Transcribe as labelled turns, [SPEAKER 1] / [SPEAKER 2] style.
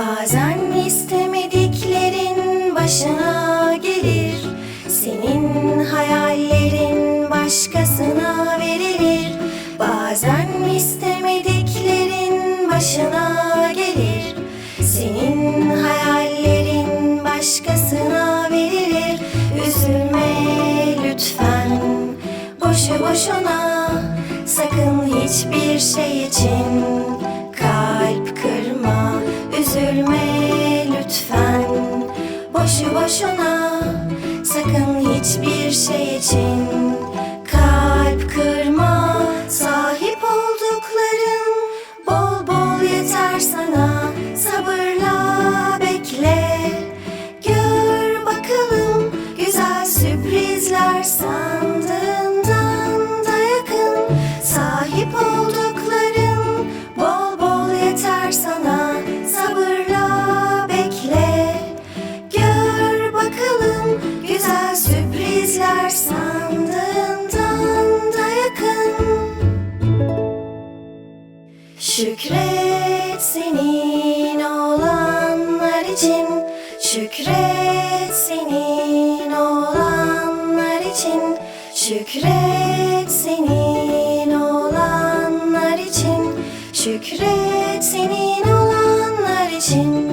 [SPEAKER 1] Bazen istemediklerin başına gelir. Senin hayallerin başkasına verilir. Bazen istemediklerin başına gelir. Senin hayallerin başkasına verilir. Üzülme lütfen boşu boşuna. Sakın hiçbir şey için kalp kır boşu boşuna Sakın hiçbir şey için sürprizler sandığından da yakın. Şükret senin olanlar için. Şükret senin olanlar için. Şükret senin olanlar için. Şükret senin olanlar için